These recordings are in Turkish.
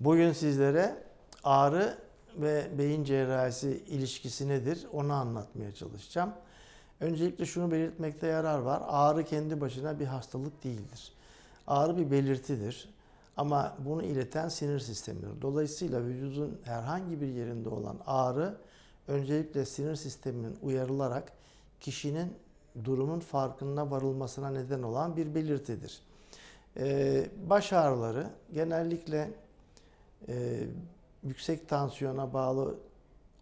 Bugün sizlere ağrı ve beyin cerrahisi ilişkisi nedir onu anlatmaya çalışacağım. Öncelikle şunu belirtmekte yarar var. Ağrı kendi başına bir hastalık değildir. Ağrı bir belirtidir. Ama bunu ileten sinir sistemidir. Dolayısıyla vücudun herhangi bir yerinde olan ağrı öncelikle sinir sisteminin uyarılarak kişinin durumun farkına varılmasına neden olan bir belirtidir. Ee, baş ağrıları genellikle e, yüksek tansiyona bağlı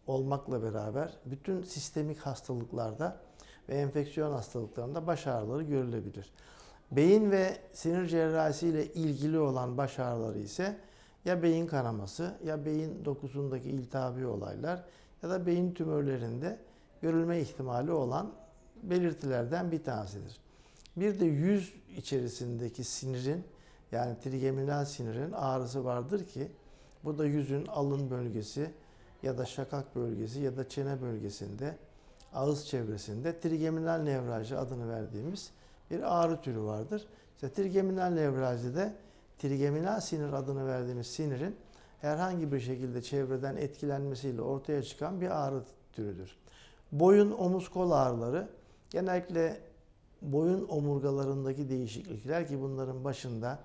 olmakla beraber bütün sistemik hastalıklarda ve enfeksiyon hastalıklarında baş ağrıları görülebilir. Beyin ve sinir cerrahisi ile ilgili olan baş ağrıları ise ya beyin kanaması ya beyin dokusundaki iltihabi olaylar ya da beyin tümörlerinde görülme ihtimali olan belirtilerden bir tanesidir. Bir de yüz içerisindeki sinirin yani trigeminal sinirin ağrısı vardır ki bu da yüzün alın bölgesi ya da şakak bölgesi ya da çene bölgesinde ağız çevresinde trigeminal nevralji adını verdiğimiz bir ağrı türü vardır. İşte trigeminal nevraljide trigeminal sinir adını verdiğimiz sinirin herhangi bir şekilde çevreden etkilenmesiyle ortaya çıkan bir ağrı türüdür. Boyun, omuz, kol ağrıları genellikle boyun omurgalarındaki değişiklikler ki bunların başında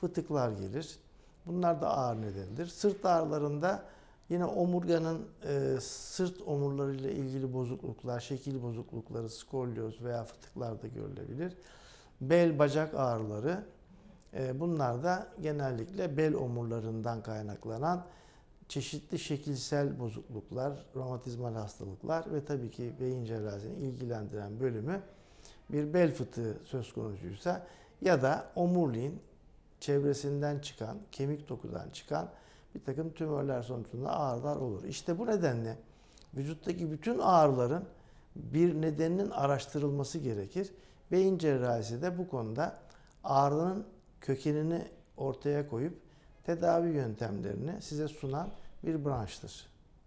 fıtıklar gelir. Bunlar da ağrı nedenidir. Sırt ağrılarında yine omurganın e, sırt omurlarıyla ilgili bozukluklar, şekil bozuklukları, skolyoz veya fıtıklar da görülebilir. Bel, bacak ağrıları e, bunlar da genellikle bel omurlarından kaynaklanan çeşitli şekilsel bozukluklar, romatizmal hastalıklar ve tabii ki beyin cerrahisini ilgilendiren bölümü bir bel fıtığı söz konusuysa ya da omuriliğin çevresinden çıkan, kemik dokudan çıkan bir takım tümörler sonucunda ağrılar olur. İşte bu nedenle vücuttaki bütün ağrıların bir nedeninin araştırılması gerekir. Beyin cerrahisi de bu konuda ağrının kökenini ortaya koyup tedavi yöntemlerini size sunan bir branştır.